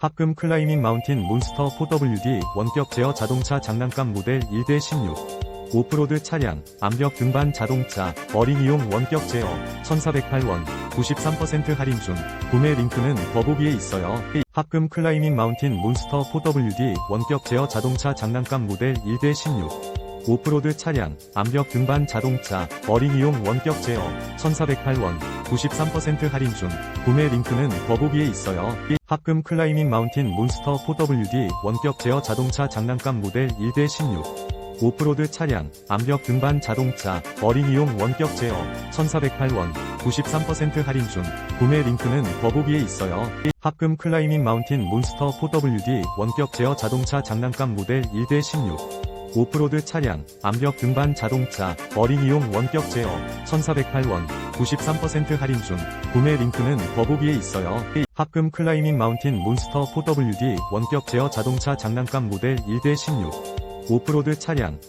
합금 클라이밍 마운틴 몬스터 4WD 원격 제어 자동차 장난감 모델 1대16 오프로드 차량, 암벽 등반 자동차, 어린이용 원격 제어, 1408원, 93% 할인 중, 구매 링크는 더보기에 있어요. 합금 클라이밍 마운틴 몬스터 4WD 원격 제어 자동차 장난감 모델 1대16 오프로드 차량, 암벽 등반 자동차, 어린이용 원격 제어, 1408원, 93% 할인 중, 구매 링크는 더보기에 있어요. 합금 클라이밍 마운틴 몬스터 4WD 원격 제어 자동차 장난감 모델 1대16 오프로드 차량, 암벽 등반 자동차, 어린이용 원격 제어, 1408원, 93% 할인 중, 구매 링크는 더보기에 있어요. 합금 클라이밍 마운틴 몬스터 4WD 원격 제어 자동차 장난감 모델 1대16 오프로드 차량, 암벽 등반 자동차, 어린이용 원격 제어, 1408원, 93% 할인 중, 구매 링크는 더보기에 있어요. 합금 클라이밍 마운틴 몬스터 4WD 원격 제어 자동차 장난감 모델 1대16 오프로드 차량,